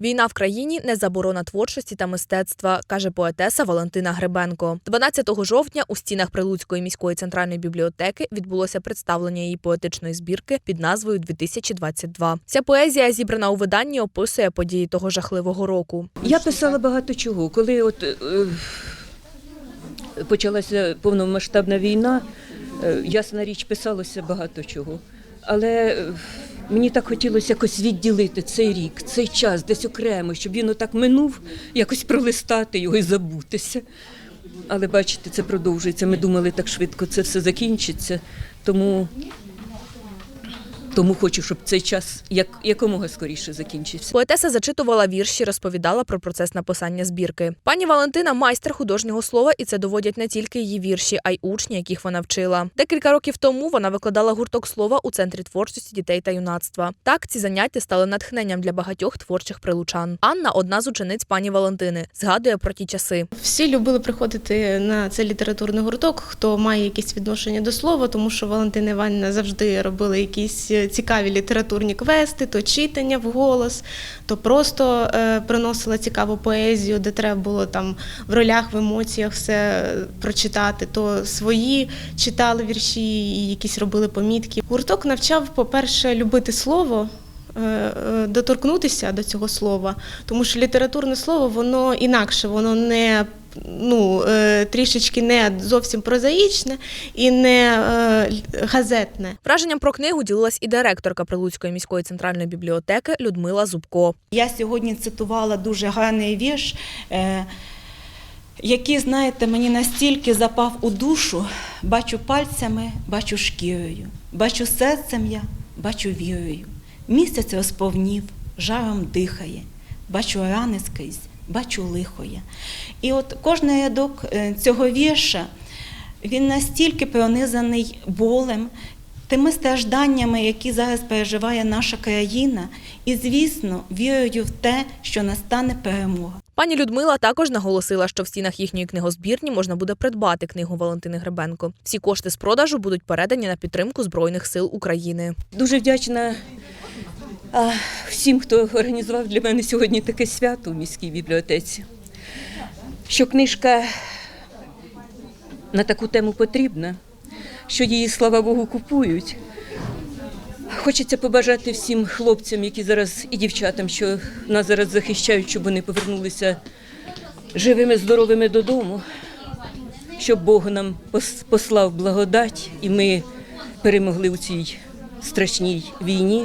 Війна в країні не заборона творчості та мистецтва, каже поетеса Валентина Гребенко. 12 жовтня у стінах Прилуцької міської центральної бібліотеки відбулося представлення її поетичної збірки під назвою 2022. Ця поезія, зібрана у виданні, описує події того жахливого року. Я писала багато чого. Коли от е, почалася повномасштабна війна, е, ясна річ, писалося багато чого. Але е, мені так хотілося якось відділити цей рік, цей час десь окремо, щоб він отак минув, якось пролистати його і забутися. Але бачите, це продовжується. Ми думали, так швидко це все закінчиться. Тому, тому хочу, щоб цей час як, якомога скоріше закінчився. Поетеса зачитувала вірші, розповідала про процес написання збірки. Пані Валентина майстер художнього слова, і це доводять не тільки її вірші, а й учні, яких вона вчила. Декілька років тому вона викладала гурток слова у центрі творчості дітей та юнацтва. Так ці заняття стали натхненням для багатьох творчих прилучан. Анна одна з учениць пані Валентини, згадує про ті часи. Всі любили приходити на цей літературний гурток, хто має якесь відношення до слова, тому що Валентина Іванівна завжди робила якісь е, цікаві літературні квести, то читання вголос, то просто е, приносила цікаву поезію, де треба було там в ролях, в емоціях все е, прочитати. То свої читали вірші і якісь робили помітки. Гурток навчав, по-перше, любити слово. е, Доторкнутися до цього слова, тому що літературне слово воно інакше, воно не ну, е, трішечки не зовсім прозаїчне і не е, газетне. Враженням про книгу ділилась і директорка Прилуцької міської центральної бібліотеки Людмила Зубко. Я сьогодні цитувала дуже гарний вірш, е, який, знаєте, мені настільки запав у душу. Бачу пальцями, бачу шкірою, бачу серцем я, бачу вірою. Місяць розповнів, жаром дихає, бачу рани скрізь, бачу лихоє. І от кожний рядок е, цього вірша, він настільки пронизаний болем, тими стражданнями, які зараз переживає наша країна, і, звісно, вірою в те, що настане перемога. Пані Людмила також наголосила, що в стінах їхньої книгозбірні можна буде придбати книгу Валентини Гребенко. Всі кошти з продажу будуть передані на підтримку Збройних сил України. Дуже вдячна а, всім, хто організував для мене сьогодні таке свято у міській бібліотеці. Що книжка на таку тему потрібна, що її, слава Богу, купують. Хочеться побажати всім хлопцям, які зараз і дівчатам, що нас зараз захищають, щоб вони повернулися живими, здоровими додому, щоб Бог нам пос- послав благодать і ми перемогли у цій страшній війні.